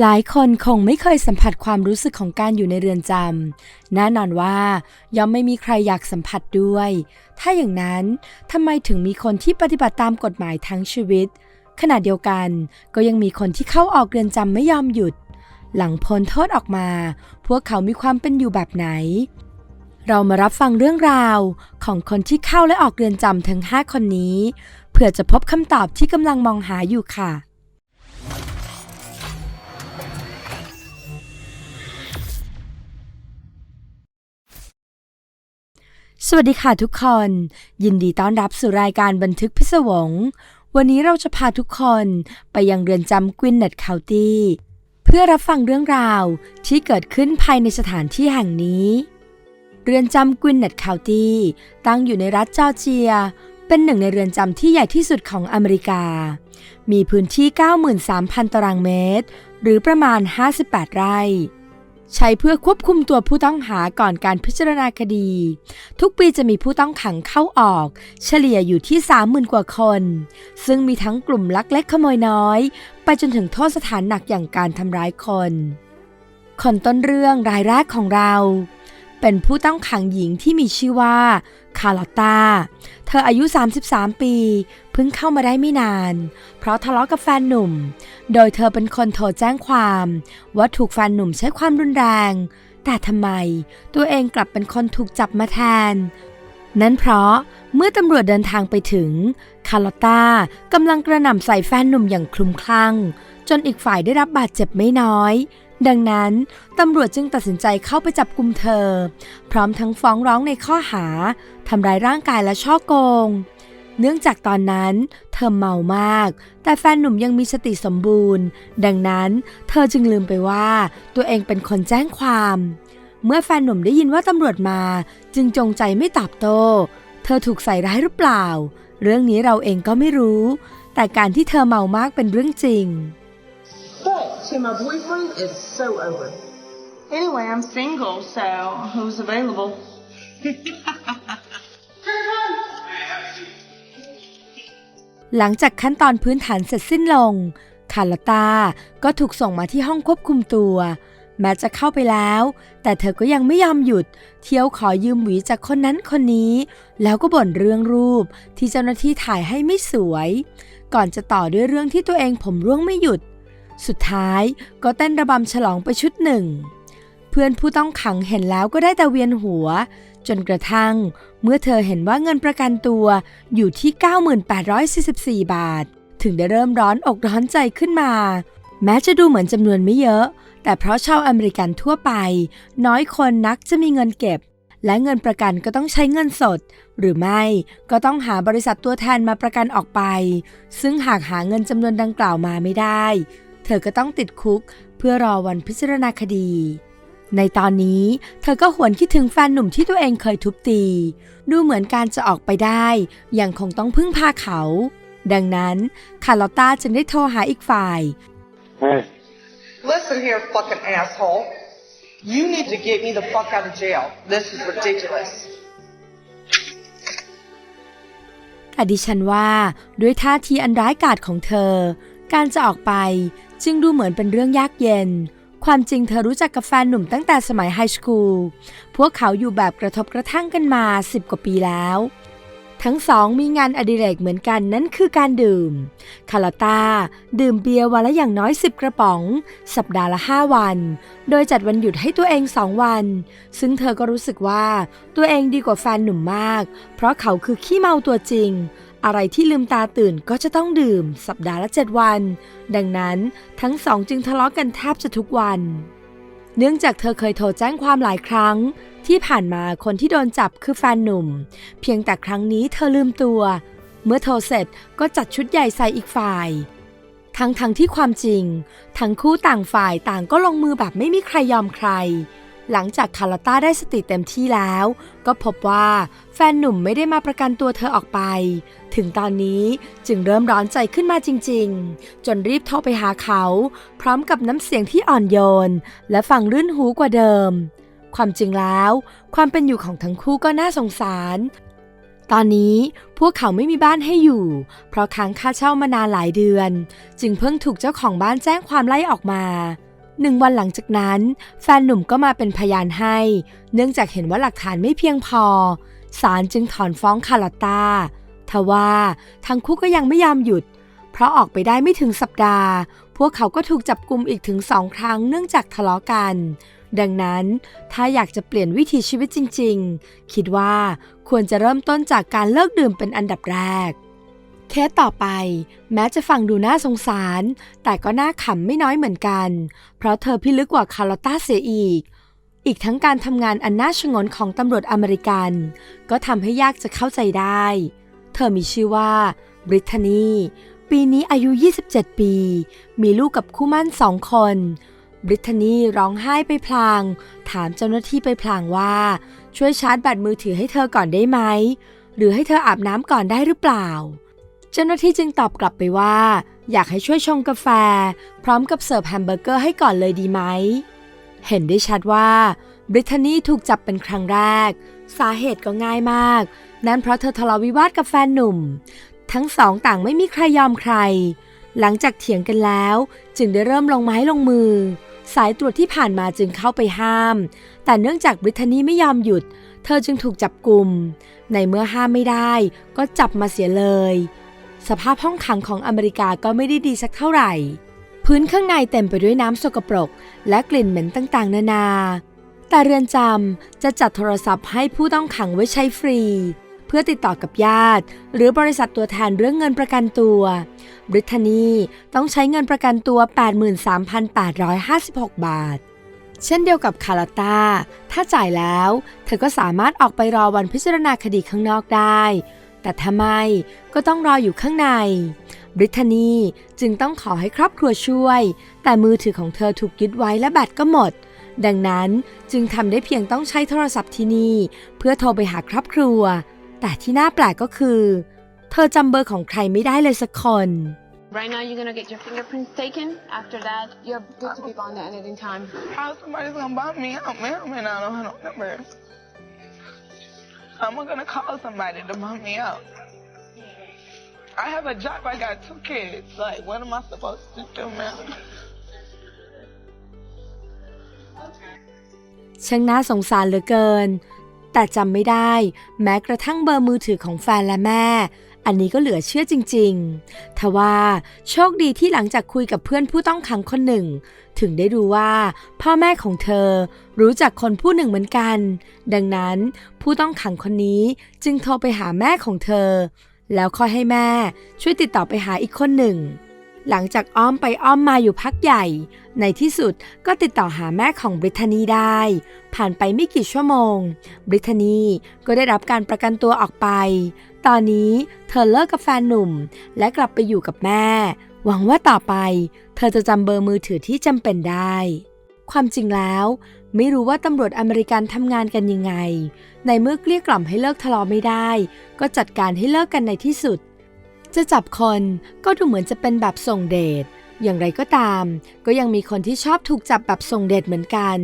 หลายคนคงไม่เคยสัมผัสความรู้สึกของการอยู่ในเรือนจำแน่นอนว่าย่อมไม่มีใครอยากสัมผัสด้วย ถ้าอย่างนั้นทำไมถึงมีคนที่ปฏิบัติตามกฎหมายทั้งชีวิต ขณะเดียวกันก็ยังมีคนที่เข้าออกเรือนจำไม่ยอมหยุด หลังพ้นโทษออกมา พวกเขามีความเป็นอยู่แบบไหน เรามารับฟังเรื่องราวของคนที่เข้าและออกเรือนจำทั้ง 5 คนนี้ เพื่อจะพบคำตอบที่กำลังมองหาอยู่ค่ะ สวัสดีค่ะทุกคน ยินดีต้อนรับสู่รายการบันทึกพิศวง วันนี้เราจะพาทุกคนไปยังเรือนจำกวินเนตคาวตี้เพื่อรับฟังเรื่องราวที่เกิดขึ้นภายในสถานที่แห่งนี้ เรือนจำกวินเนตคาวตี้ตั้งอยู่ในรัฐจอร์เจีย เป็นหนึ่งในเรือนจำที่ใหญ่ที่สุดของอเมริกา มีพื้นที่ 93,000 ตารางเมตร หรือประมาณ 58 ไร่ ใช้เพื่อควบคุมตัวผู้ต้องหาก่อนการพิจารณาคดี ทุกปีจะมีผู้ต้องขังเข้าออก เฉลี่ยอยู่ที่ 30,000 กว่าคน ซึ่งมีทั้งกลุ่มลักเล็กขโมยน้อย ไปจนถึงโทษสถานหนักอย่างการทำร้ายคน คนต้นเรื่องรายแรกของเรา เป็นผู้ต้องขังหญิงที่มีชื่อว่าคาร์ลอตตา เธออายุ 33 ปี เพิ่งเข้ามาได้ไม่นาน เพราะทะเลาะกับแฟนหนุ่ม โดยเธอเป็นคนโทรแจ้งความ ว่าถูกแฟนหนุ่มใช้ความรุนแรง แต่ทำไมตัวเองกลับเป็นคนถูกจับมาแทน นั่นเพราะเมื่อตำรวจเดินทางไปถึง คาร์ลอตตากำลังกระหน่ำใส่แฟนหนุ่มอย่างคลุมคลั่ง จนอีกฝ่ายได้รับบาดเจ็บไม่น้อย ดังนั้น ตำรวจจึงตัดสินใจเข้าไปจับกุมเธอ พร้อมทั้งฟ้องร้องในข้อหาทำร้ายร่างกายและช่อโกง เนื่องจากตอนนั้น เธอเมามาก แต่แฟนหนุ่มยังมีสติสมบูรณ์ ดังนั้น เธอจึงลืมไปว่าตัวเองเป็นคนแจ้งความ เมื่อแฟนหนุ่มได้ยินว่าตำรวจมาจึงจงใจไม่ตอบโต้ เธอถูกใส่ร้ายหรือเปล่า เรื่องนี้เราเองก็ไม่รู้ แต่การที่เธอเมามากเป็นเรื่องจริง see my boyfriend is so over. Anyway, I'm single, so who's available? หลังจากขั้นตอนพื้นฐานเสร็จสิ้นลง คาร์ลอตตาก็ถูกส่งมาที่ห้องควบคุมตัว แม้จะเข้าไปแล้ว แต่เธอก็ยังไม่ยอมหยุด เที่ยวขอยืมหวีจากคนนั้นคนนี้ แล้วก็บ่นเรื่องรูปที่เจ้าหน้าที่ถ่ายให้ไม่สวย ก่อนจะต่อด้วยเรื่องที่ตัวเองผมร่วงไม่หยุด สุดท้ายก็เต้นระบำฉลองไปชุดหนึ่ง เพื่อนผู้ต้องขังเห็นแล้วก็ได้แต่เวียนหัว จนกระทั่ง เมื่อเธอเห็นว่าเงินประกันตัวอยู่ที่ 9844 บาท ถึงได้เริ่มร้อนอกร้อนใจขึ้นมา แม้จะดูเหมือนจำนวนไม่เยอะ แต่เพราะชาวอเมริกันทั่วไป น้อยคนนักจะมีเงินเก็บ และเงินประกันก็ต้องใช้เงินสด หรือไม่ก็ต้องหาบริษัทตัวแทนมาประกันออกไป ซึ่งหากหาเงินจำนวนดังกล่าวมาไม่ได้ เธอก็ต้องติดคุกเพื่อรอวันพิจารณาคดี ในตอนนี้เธอก็หวนคิดถึงแฟนหนุ่มที่ตัวเองเคยทุบตี ดูเหมือนการจะออกไปได้ ยังคงต้องพึ่งพาเขา ดังนั้นคาร์ลอตตาจึงได้โทรหาอีกฝ่าย Hey, Listen here, fucking asshole. You need to get me the fuck out of jail. This is ridiculous. แต่ดิฉันว่าด้วยท่าทีอันร้ายกาจของเธอ การจะออกไป จึงดูเหมือนเป็นเรื่องยากเย็น ความจริงเธอรู้จักกับแฟนหนุ่มตั้งแต่สมัยไฮสคูล พวกเขาอยู่แบบกระทบกระทั่งกันมา 10 กว่าปีแล้ว ทั้งสองมีงานอดิเรกเหมือนกันนั่นคือการดื่ม คาราตาดื่มเบียร์วันละอย่างน้อย 10 กระป๋อง สัปดาห์ละ 5 วัน โดยจัดวันหยุดให้ตัวเอง2วัน ซึ่งเธอก็รู้สึกว่าตัวเองดีกว่าแฟนหนุ่มมาก เพราะเขาคือขี้เมาตัวจริง อะไรที่ลืมตาตื่นก็จะต้องดื่ม สัปดาห์ละ 7 วัน ดังนั้นทั้งสองจึงทะเลาะกันแทบจะทุกวัน เนื่องจากเธอเคยโทรแจ้งความหลายครั้ง ที่ผ่านมาคนที่โดนจับคือแฟนหนุ่ม เพียงแต่ครั้งนี้เธอลืมตัว เมื่อโทรเสร็จก็จัดชุดใหญ่ใส่อีกฝ่าย ทั้งทั้งที่ความจริง ทั้งคู่ต่างฝ่ายต่างก็ลงมือแบบไม่มีใครยอมใคร หลังจากคาร์ลต้าได้สติเต็มที่แล้ว ก็พบว่าแฟนหนุ่มไม่ได้มาประกันตัวเธอออกไป ถึงตอนนี้จึงเริ่มร้อนใจขึ้นมาจริง ๆ จนรีบโทรไปหาเขา พร้อมกับน้ำเสียงที่อ่อนโยน และฟังรื่นหูกว่าเดิม ความจริงแล้ว ความเป็นอยู่ของทั้งคู่ก็น่าสงสาร ตอนนี้พวกเขาไม่มีบ้านให้อยู่ เพราะค้างค่าเช่ามานานหลายเดือน จึงเพิ่งถูกเจ้าของบ้านแจ้งความไล่ออกมา หนึ่งวันหลังจากนั้น แฟนหนุ่มก็มาเป็นพยานให้ เนื่องจากเห็นว่าหลักฐานไม่เพียงพอศาลจึงถอนฟ้องคาร์ลอตตาทว่าทั้งคู่ก็ยังไม่ยอมหยุด เพราะออกไปได้ไม่ถึงสัปดาห์ พวกเขาก็ถูกจับกลุมอีกถึงสองครั้งเนื่องจากทะเลาะกัน ดังนั้นถ้าอยากจะเปลี่ยนวิถีชีวิตจริง ๆ คิดว่าควรจะเริ่มต้นจากการเลิกดื่มเป็นอันดับแรก เคสต่อไป แม้จะฟังดูน่าสงสาร แต่ก็น่าขำไม่น้อยเหมือนกัน เพราะเธอพิลึกกว่าคาร์ลอตตาเสียอีก อีกทั้งการทำงานอันน่าชงนของตำรวจอเมริกัน ก็ทำให้ยากจะเข้าใจได้ เธอมีชื่อว่าบริทานีปีนี้อายุ 27 ปี มีลูกกับคู่มั่นสองคน บริทานีร้องไห้ไปพลาง ถามเจ้าหน้าที่ไปพลางว่า ช่วยชาร์จแบตมือถือให้เธอก่อนได้ไหม หรือให้เธออาบน้ำก่อนได้หรือเปล่า เจ้าหน้าที่จึงตอบกลับไปว่า อยากให้ช่วยชงกาแฟ พร้อมกับเสิร์ฟแฮมเบอร์เกอร์ให้ก่อนเลยดีไหม เห็นได้ชัดว่าบริทานีถูกจับเป็นครั้งแรก สาเหตุก็ง่ายมาก นั่นเพราะเธอทะเลาะวิวาทกับแฟนหนุ่ม ทั้งสองต่างไม่มีใครยอมใคร หลังจากเถียงกันแล้ว จึงได้เริ่มลงไม้ลงมือ สายตรวจที่ผ่านมาจึงเข้าไปห้าม แต่เนื่องจากบริทานีไม่ยอมหยุด เธอจึงถูกจับกลุ่ม ในเมื่อห้ามไม่ได้ ก็จับมาเสียเลย สภาพห้องขังของอเมริกาก็ไม่ได้ดีสักเท่าไหร่ พื้นข้างในเต็มไปด้วยน้ำสกปรก และกลิ่นเหม็นต่างๆ นานา แต่เรือนจำจะจัดโทรศัพท์ให้ผู้ต้องขังไว้ใช้ฟรี เพื่อติดต่อกับญาติ หรือบริษัทตัวแทนเรื่องเงินประกันตัว บริทานีต้องใช้เงินประกันตัว 83,856 บาทเช่นเดียวกับคาราตาถ้าจ่ายแล้ว เธอก็สามารถออกไปรอวันพิจารณาคดีข้างนอกได้ แต่ถ้าไม่ก็ต้องรออยู่ข้างใน บริทานีจึงต้องขอให้ครอบครัวช่วย แต่มือถือของเธอถูกยึดไว้และแบตก็หมด ดังนั้นจึงทำได้เพียงต้องใช้โทรศัพท์ที่นี่ เพื่อโทรไปหาครอบครัว แต่ที่น่าแปลกก็คือ เธอจำเบอร์ของใครไม่ได้เลยสักคน Right now, you're gonna get your fingerprints taken. After that, you're good to be bonded at any time. How somebody's gonna buy me out, man? I mean, I don't have no number. Someone gonna call somebody to bum me out? I have a job. I got two kids. Like, what am I supposed to do, man? ช่างน่าสงสารเหลือเกิน แต่จำไม่ได้ แม้กระทั่งเบอร์มือถือของแฟนและแม่ อันนี้ก็เหลือเชื่อจริงๆทว่าโชคดีที่หลังจากคุยกับเพื่อนผู้ต้องขังคนหนึ่ง ถึงได้รู้ว่า พ่อแม่ของเธอรู้จักคนผู้หนึ่งเหมือนกัน ดังนั้นผู้ต้องขังคนนี้จึงโทรไปหาแม่ของเธอ แล้วค่อยให้แม่ช่วยติดต่อไปหาอีกคนหนึ่ง หลังจากอ้อมไปอ้อมมาอยู่พักใหญ่ ในที่สุดก็ติดต่อหาแม่ของบริทานีได้ ผ่านไปไม่กี่ชั่วโมง บริทานีก็ได้รับการประกันตัวออกไป ตอนนี้เธอเลิกกับแฟนหนุ่ม และกลับไปอยู่กับแม่ หวังว่าต่อไป เธอจะจำเบอร์มือถือที่จำเป็นได้ ความจริงแล้ว ไม่รู้ว่าตำรวจอเมริกันทำงานกันยังไง ในเมื่อเกลี้ยกล่อมให้เลิกทะเลาะไม่ได้ ก็จัดการให้เลิกกันในที่สุด จะจับคนก็ดูเหมือนจะเป็นแบบส่งเดชอย่างไรก็ตาม ก็ยังมีคนที่ชอบถูกจับแบบส่งเดชเหมือนกัน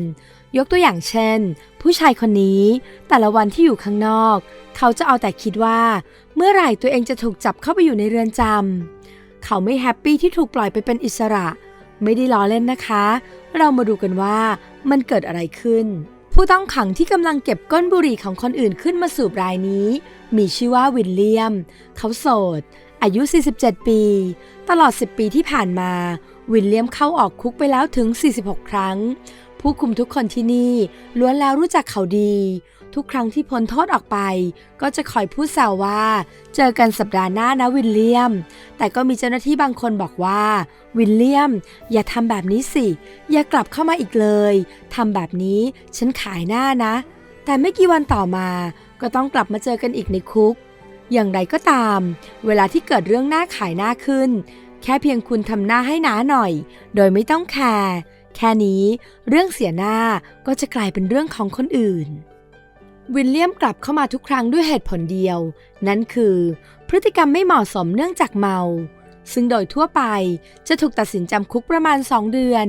ยกตัวอย่างเช่น ผู้ชายคนนี้แต่ละวันที่อยู่ข้างนอก เขาจะเอาแต่คิดว่า เมื่อไหร่ตัวเองจะถูกจับเข้าไปอยู่ในเรือนจำเขาไม่แฮปปี้ที่ถูกปล่อยไปเป็นอิสระ ไม่ได้ล้อเล่นนะคะ เรามาดูกันว่ามันเกิดอะไรขึ้น ผู้ต้องขังที่กำลังเก็บก้นบุหรี่ของคนอื่นขึ้นมาสูบรายนี้ มีชื่อว่าวิลเลียม เขาโสด อายุ 47 ปี ตลอด 10 ปีที่ผ่านมาวิลเลียมเข้าออกคุกไปแล้วถึง 46 ครั้ง ผู้คุมทุกคนที่นี่ล้วนแล้วรู้จักเขาดี ทุกครั้งที่พ้นโทษออกไป ก็จะคอยพูดแซวว่า เจอกันสัปดาห์หน้านะวิลเลียม แต่ก็มีเจ้าหน้าที่บางคนบอกว่า วิลเลียม อย่าทำแบบนี้สิ อย่ากลับเข้ามาอีกเลยทำแบบนี้ฉันขายหน้านะ แต่ไม่กี่วันต่อมาก็ต้องกลับมาเจอกันอีกในคุก อย่างไรก็ตาม เวลาที่เกิดเรื่องหน้าขายหน้าขึ้น แค่เพียงคุณทำหน้าให้หนาหน่อย โดยไม่ต้องแคร์ แค่นี้เรื่องเสียหน้าก็จะกลายเป็นเรื่องของคนอื่น วิลเลียมกลับเข้ามาทุกครั้งด้วยเหตุผลเดียว นั่นคือ พฤติกรรมไม่เหมาะสมเนื่องจากเมา ซึ่งโดยทั่วไปจะถูกตัดสินจำคุกประมาณ 2 เดือน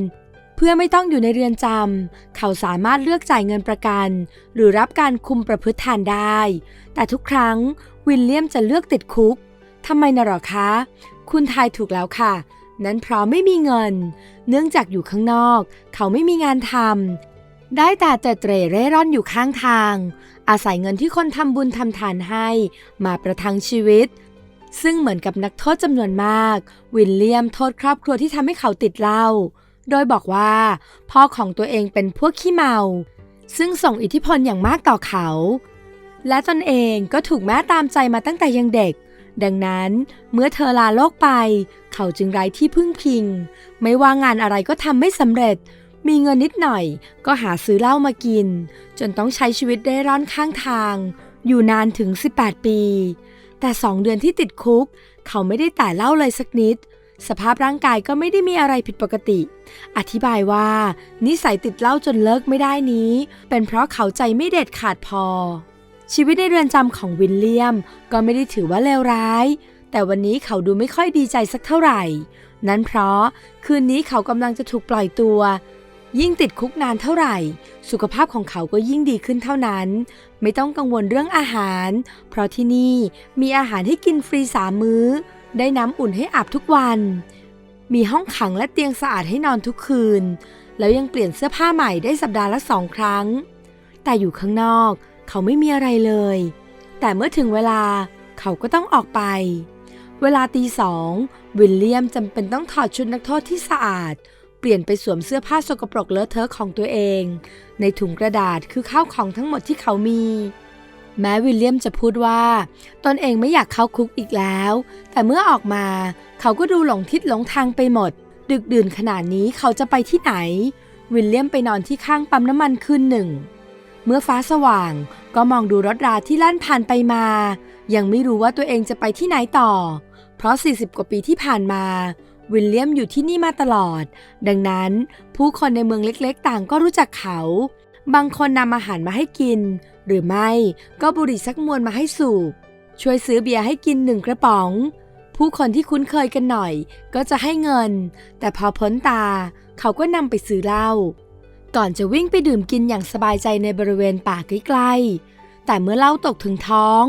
เพื่อไม่ต้องอยู่ในเรือนจำเขาสามารถเลือกจ่ายเงินประกัน หรือรับการคุมประพฤติแทนได้ แต่ทุกครั้งวิลเลียมจะเลือกติดคุกทำไมน่ะหรอคะ คุณทายถูกแล้วค่ะ นั้นเพราะไม่มีเงิน เนื่องจากอยู่ข้างนอก เขาไม่มีงานทำได้แต่เตะเตร่เร่ร่อนอยู่ข้างทาง อาศัยเงินที่คนทำบุญทำทานให้มาประทังชีวิต ซึ่งเหมือนกับนักโทษจำนวนมาก วิลเลียมโทษครอบครัวที่ทำให้เขาติดเหล้าโดยบอกว่า พ่อของตัวเองเป็นพวกขี้เมา ซึ่งส่งอิทธิพลอย่างมากต่อเขา และตนเองก็ถูกแม่ตามใจมาตั้งแต่ยังเด็ก ดังนั้นเมื่อเธอลาโลกไป เขาจึงไร้ที่พึ่งพิง ไม่ว่างานอะไรก็ทำไม่สำเร็จ มีเงินนิดหน่อยก็หาซื้อเหล้ามากิน จนต้องใช้ชีวิตได้ร่อนข้างทาง อยู่นานถึง 18 ปี แต่สองเดือนที่ติดคุก เขาไม่ได้แต่เหล้าเลยสักนิด สภาพร่างกายก็ไม่ได้มีอะไรผิดปกติ อธิบายว่า นิสัยติดเหล้าจนเลิกไม่ได้นี้ เป็นเพราะเขาใจไม่เด็ดขาดพอ ชีวิตในเรือนจำของวิลเลียม ก็ไม่ได้ถือว่าเลวร้าย แต่วันนี้เขาดูไม่ค่อยดีใจสักเท่าไหร่ นั้นเพราะคืนนี้เขากำลังจะถูกปล่อยตัว ยิ่งติดคุกนานเท่าไหร่ สุขภาพของเขาก็ยิ่งดีขึ้นเท่านั้น ไม่ต้องกังวลเรื่องอาหาร เพราะที่นี่มีอาหารให้กินฟรีสามมื้อ ได้น้ำอุ่นให้อาบทุกวัน มีห้องขังและเตียงสะอาดให้นอนทุกคืน แล้วยังเปลี่ยนเสื้อผ้าใหม่ได้สัปดาห์ละสองครั้ง แต่อยู่ข้างนอก เขาไม่มีอะไรเลย แต่เมื่อถึงเวลาเขาก็ต้องออกไป เวลาตีสองวิลเลียมจำเป็นต้องถอดชุดนักโทษที่สะอาด เปลี่ยนไปสวมเสื้อผ้าสกปรกเลอะเทอะของตัวเอง ในถุงกระดาษคือข้าวของทั้งหมดที่เขามี แม้วิลเลียมจะพูดว่า ตนเองไม่อยากเข้าคุกอีกแล้ว แต่เมื่อออกมาเขาก็ดูหลงทิศหลงทางไปหมด ดึกดื่นขนาดนี้เขาจะไปที่ไหน วิลเลียมไปนอนที่ข้างปั๊มน้ำมันคืนหนึ่ง เมื่อฟ้าสว่างก็มองดูรถราที่ลั่นผ่านไปมา ยังไม่รู้ว่าตัวเองจะไปที่ไหนต่อ เพราะ 40 กว่าปีที่ผ่านมา วิลเลียมอยู่ที่นี่มาตลอด ดังนั้นผู้คนในเมืองเล็กๆ ต่างก็รู้จักเขา บางคนนำอาหารมาให้กิน หรือไม่ก็บุหรี่สักมวนมาให้สูบ ช่วยซื้อเบียร์ให้กินหนึ่งกระป๋อง ผู้คนที่คุ้นเคยกันหน่อย ก็จะให้เงิน แต่พอพ้นตา เขาก็นำไปซื้อเหล้า ก่อนจะวิ่งไปดื่มกินอย่างสบายใจในบริเวณป่าใกล้ๆ แต่เมื่อเล้าตกถึงท้อง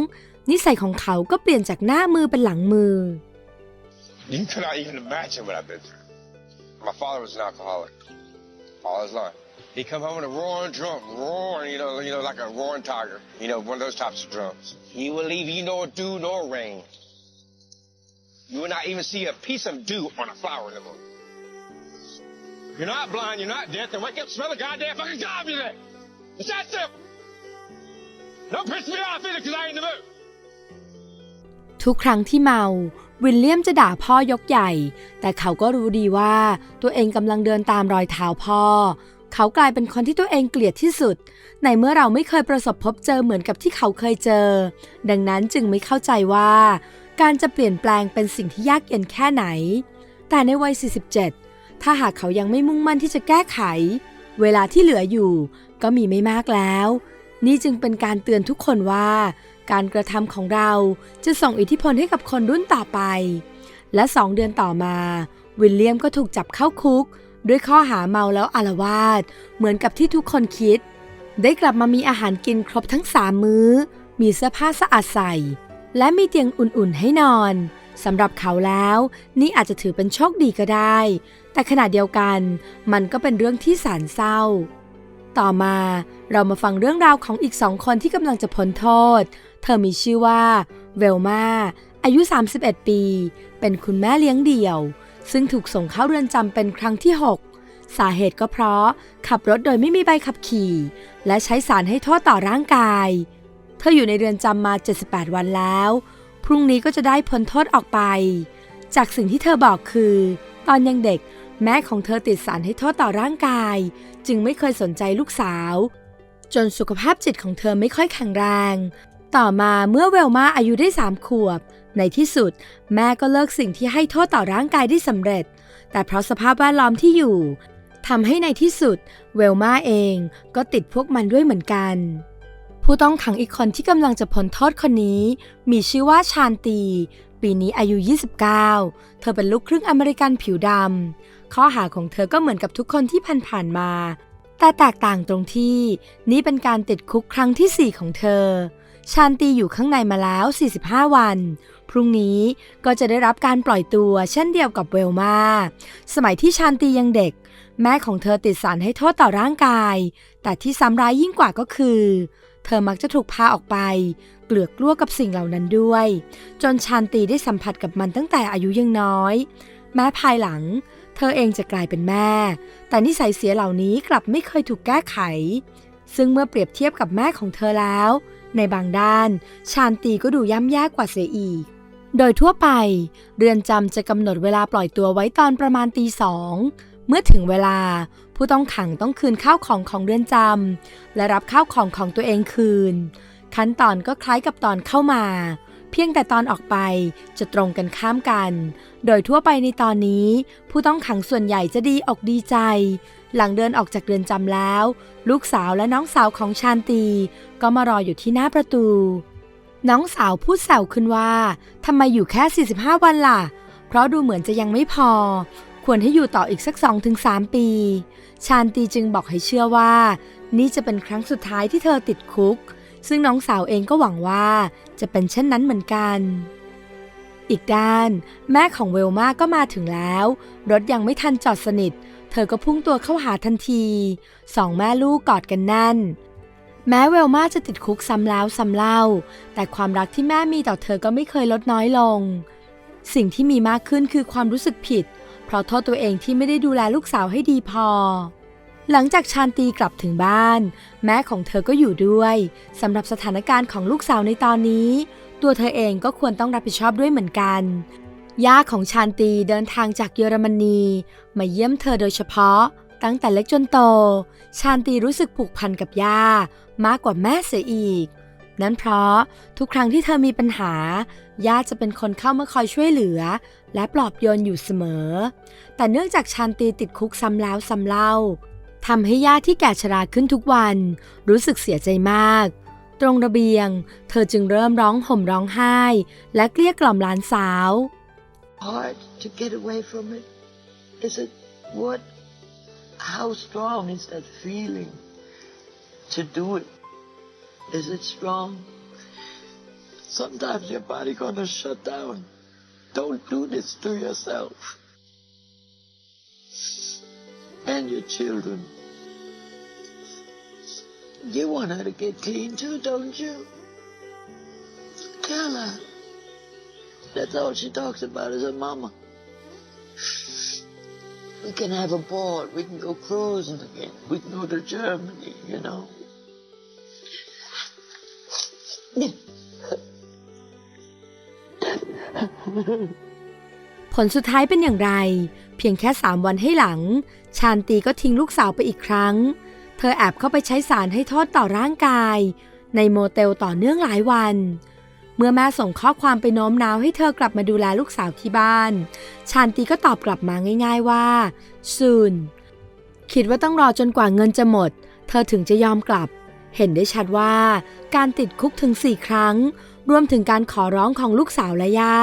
นิสัยของเขาก็เปลี่ยนจากหน้ามือเป็นหลังมือ You cannot even imagine what I've been through. My father was an alcoholic all his life. He'd come home in a roaring drunk, roaring, you know, you know, like a roaring tiger. You know, one of those types of drums. He would leave you no dew nor rain. You would not even see a piece of dew on a flower in the moon. You're not blind, you're not deaf, then wake up, smell the goddamn fucking job you there. It's that simple. Don't piss me off either, because I ain't the mood. ทุกครั้งที่เมา วิลเลียมจะด่าพ่อยกใหญ่ แต่เขาก็รู้ดีว่าตัวเองกำลังเดินตามรอยเท้าพ่อ เขากลายเป็นคนที่ตัวเองเกลียดที่สุด ในเมื่อเราไม่เคยประสบพบเจอเหมือนกับที่เขาเคยเจอ ดังนั้นจึงไม่เข้าใจว่า การจะเปลี่ยนแปลงเป็นสิ่งที่ยากเย็นแค่ไหน แต่ในวัย 47 ถ้าหากเขายังไม่มุ่งมั่นที่จะแก้ไข เวลาที่เหลืออยู่ ก็มีไม่มากแล้ว นี่จึงเป็นการเตือนทุกคนว่า การกระทำของเราจะส่งอิทธิพลให้กับคนรุ่นต่อไป และสองเดือนต่อมา วิลเลียมก็ถูกจับเข้าคุก ด้วยข้อหาเมาแล้วอารวาสเหมือนกับที่ทุกคนคิด ได้กลับมามีอาหารกินครบทั้งสามมื้อ มีเสื้อผ้าสะอาดใส่ และมีเตียงอุ่นๆให้นอนสำหรับเขาแล้ว นี่อาจจะถือเป็นโชคดีก็ได้ แต่ขณะเดียวกันมันก็เป็นเรื่องที่สารเศร้า ต่อมาเรามาฟังเรื่องราวของอีกสองคนที่กำลังจะพ้นโทษ เธอมีชื่อว่าเวลมาอายุ 31 ปี เป็นคุณแม่เลี้ยงเดี่ยว ซึ่งถูกส่งเข้าเรือนจำเป็นครั้งที่ 6 สาเหตุก็เพราะขับรถโดยไม่มีใบขับขี่ และใช้สารให้โทษต่อร่างกาย เธออยู่ในเรือนจำมา 78 วันแล้ว พรุ่งนี้ก็จะได้พ้นโทษออกไป จากสิ่งที่เธอบอกคือ ตอนยังเด็ก แม่ของเธอติดสารให้โทษต่อร่างกาย จึงไม่เคยสนใจลูกสาว จนสุขภาพจิตของเธอไม่ค่อยแข็งแรง ต่อมาเมื่อเวลมาอายุได้สามขวบ ในที่สุด แม่ก็เลิกสิ่งที่ให้โทษต่อร่างกายได้สำเร็จ แต่เพราะสภาพแวดล้อมที่อยู่ทำให้ในที่สุด เวลมาเองก็ติดพวกมันด้วยเหมือนกัน ผู้ต้องขังอีกคนที่กำลังจะพ้นโทษคนนี้ มีชื่อว่าชานตี ปีนี้อายุ 29 เธอเป็นลูกครึ่งอเมริกันผิวดำข้อหาของเธอก็เหมือนกับทุกคนที่ผ่านๆมา แต่แตกต่างตรงที่ นี่เป็นการติดคุกครั้งที่ 4 ของเธอ ชาญตีอยู่ข้างในมาแล้ว 45 วัน พรุ่งนี้ก็จะได้รับการปล่อยตัวเช่นเดียวกับเวลมาสมัยที่ชาญตียังเด็ก แม่ของเธอติดสารให้โทษต่อร่างกาย แต่ที่ซ้ำร้ายยิ่งกว่าก็คือ เธอมักจะถูกพาออกไป เกลือกกลัวกับสิ่งเหล่านั้นด้วย จนชาญตีได้สัมผัสกับมันตั้งแต่อายุยังน้อย แม้ภายหลัง เธอเองจะกลายเป็นแม่ แต่นิสัยเสียเหล่านี้กลับไม่เคยถูกแก้ไข ซึ่งเมื่อเปรียบเทียบกับแม่ของเธอแล้ว ในบางด้าน ชาญตีก็ดูย่ำแย่กว่าเสียอีกโดยทั่วไป เรือนจำจะกำหนดเวลาปล่อยตัวไว้ตอนประมาณตีสองเมื่อถึงเวลา ผู้ต้องขังต้องคืนข้าวของของเรือนจำและรับข้าวของของตัวเองคืน ขั้นตอนก็คล้ายกับตอนเข้ามา เพียงแต่ตอนออกไปจะตรงกันข้ามกัน โดยทั่วไปในตอนนี้ ผู้ต้องขังส่วนใหญ่จะดีออกดีใจ หลังเดินออกจากเรือนจำแล้ว ลูกสาวและน้องสาวของชาญตี ก็มารออยู่ที่หน้าประตู น้องสาวพูดแซวขึ้นว่าทำไมอยู่แค่ 45 วันล่ะ เพราะดูเหมือนจะยังไม่พอ ควรให้อยู่ต่ออีกสัก 2-3 ปี ชาญตีจึงบอกให้เชื่อว่า นี่จะเป็นครั้งสุดท้ายที่เธอติดคุก ซึ่งน้องสาวเองก็หวังว่าจะเป็นเช่นนั้นเหมือนกัน อีกด้าน แม่ของเวลมาก็มาถึงแล้ว รถยังไม่ทันจอดสนิท เธอก็พุ่งตัวเข้าหาทันที สองแม่ลูกกอดกันแน่น แม้เวลมาจะติดคุกซ้ำแล้วซ้ำเล่า แต่ความรักที่แม่มีต่อเธอก็ไม่เคยลดน้อยลง สิ่งที่มีมากขึ้นคือความรู้สึกผิด เพราะโทษตัวเองที่ไม่ได้ดูแลลูกสาวให้ดีพอ หลังจากชาญตีกลับถึงบ้าน แม่ของเธอก็อยู่ด้วยสำหรับสถานการณ์ของลูกสาวในตอนนี้ ตัวเธอเองก็ควรต้องรับผิดชอบด้วยเหมือนกันย่าของชาญตีเดินทางจากเยอรมนี มาเยี่ยมเธอโดยเฉพาะ ตั้งแต่เล็กจนโต ชาญตีรู้สึกผูกพันกับย่ามากกว่าแม่เสียอีก นั่นเพราะทุกครั้งที่เธอมีปัญหา ย่าจะเป็นคนเข้ามาคอยช่วยเหลือ และปลอบโยนอยู่เสมอ แต่เนื่องจากชาญตีติดคุกซ้ำแล้วซ้ำเล่า ทำให้ย่าที่แก่ชราขึ้นทุกวัน รู้สึกเสียใจมาก ตรงระเบียง เธอจึงเริ่มร้องห่มร้องไห้ และเกลี้ยกล่อมหลานสาว hard to get away from it? Is it what? How strong is that feeling to do it? Is it strong? Sometimes your body gonna shut down. Don't do this to yourself and your children. You want her to get clean too, don't you? Tell her. That's all she talks about is her mama. We can have a ball. We can go cruising again. We can go to Germany, you know. ผลสุดท้ายเป็นอย่างไร เพียงแค่สามวันให้หลัง ชาญตีก็ทิ้งลูกสาวไปอีกครั้ง เธอแอบเข้าไปใช้สารให้โทษต่อร่างกาย ในโมเตลต่อเนื่องหลายวัน เมื่อแม่ส่งข้อความไปโน้มน้าวให้เธอกลับมาดูแลลูกสาวที่บ้าน ชาญตีก็ตอบกลับมาง่าย ๆว่า soon คิดว่าต้องรอจนกว่าเงินจะหมด เธอถึงจะยอมกลับ เห็นได้ชัดว่าการติดคุกถึงสี่ครั้ง รวมถึงการขอร้องของลูกสาวและย่า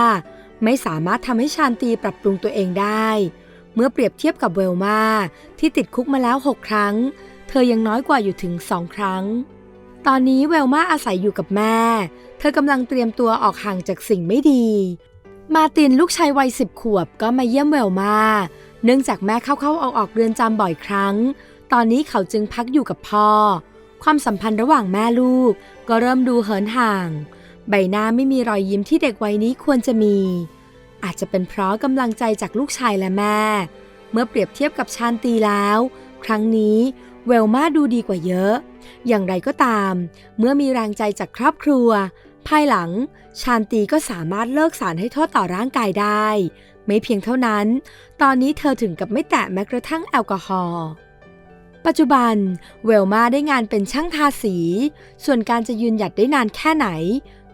ไม่สามารถทำให้ชาญตีปรับปรุงตัวเองได้ เมื่อเปรียบเทียบกับเวลมาที่ติดคุกมาแล้ว6ครั้ง เธอยังน้อยกว่าอยู่ถึง2ครั้ง ตอนนี้เวลมาอาศัยอยู่กับแม่ เธอกำลังเตรียมตัวออกห่างจากสิ่งไม่ดี มาตินลูกชายวัยสิบขวบก็มาเยี่ยมเวลมาเนื่องจากแม่เข้าๆออกๆเรือนจำบ่อยครั้ง ตอนนี้เขาจึงพักอยู่กับพ่อ ความสัมพันธ์ระหว่างแม่ลูกก็เริ่มดูเหินห่าง ใบหน้าไม่มีรอยยิ้มที่เด็กวัยนี้ควรจะมี อาจจะเป็นเพราะกำลังใจจากลูกชายและแม่ เมื่อเปรียบเทียบกับชาญตีแล้ว ครั้งนี้ เวลมาดูดีกว่าเยอะ อย่างไรก็ตาม เมื่อมีแรงใจจากครอบครัว ภายหลัง ชาญตีก็สามารถเลิกสารให้โทษต่อร่างกายได้ ไม่เพียงเท่านั้น ตอนนี้เธอถึงกับไม่แตะแม้กระทั่งแอลกอฮอล์ปัจจุบัน เวลมาได้งานเป็นช่างทาสี ส่วนการจะยืนหยัดได้นานแค่ไหน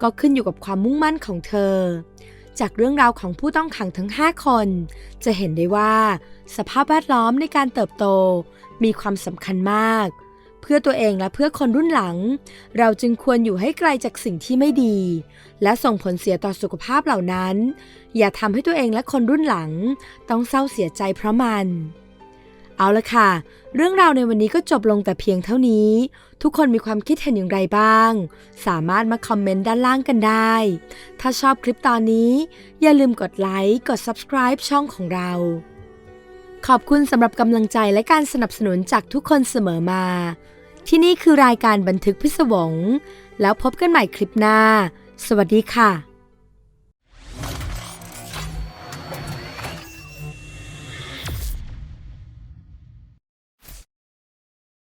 ก็ขึ้นอยู่กับความมุ่งมั่นของเธอ จากเรื่องราวของผู้ต้องขังทั้ง 5 คน จะเห็นได้ว่า สภาพแวดล้อมในการเติบโต มีความสำคัญมาก เพื่อตัวเองและเพื่อคนรุ่นหลัง เราจึงควรอยู่ให้ไกลจากสิ่งที่ไม่ดี และส่งผลเสียต่อสุขภาพเหล่านั้น อย่าทำให้ตัวเองและคนรุ่นหลัง ต้องเศร้าเสียใจเพราะมันเอาละค่ะ เรื่องราวในวันนี้ก็จบลงแต่เพียงเท่านี้ ทุกคนมีความคิดเห็นอย่างไรบ้าง สามารถมาคอมเมนต์ด้านล่างกันได้ ถ้าชอบคลิปตอนนี้ อย่าลืมกดไลค์ กด subscribe ช่องของเรา ขอบคุณสำหรับกำลังใจและการสนับสนุนจากทุกคนเสมอมา ที่นี่คือรายการบันทึกพิศวง แล้วพบกันใหม่คลิปหน้า สวัสดีค่ะ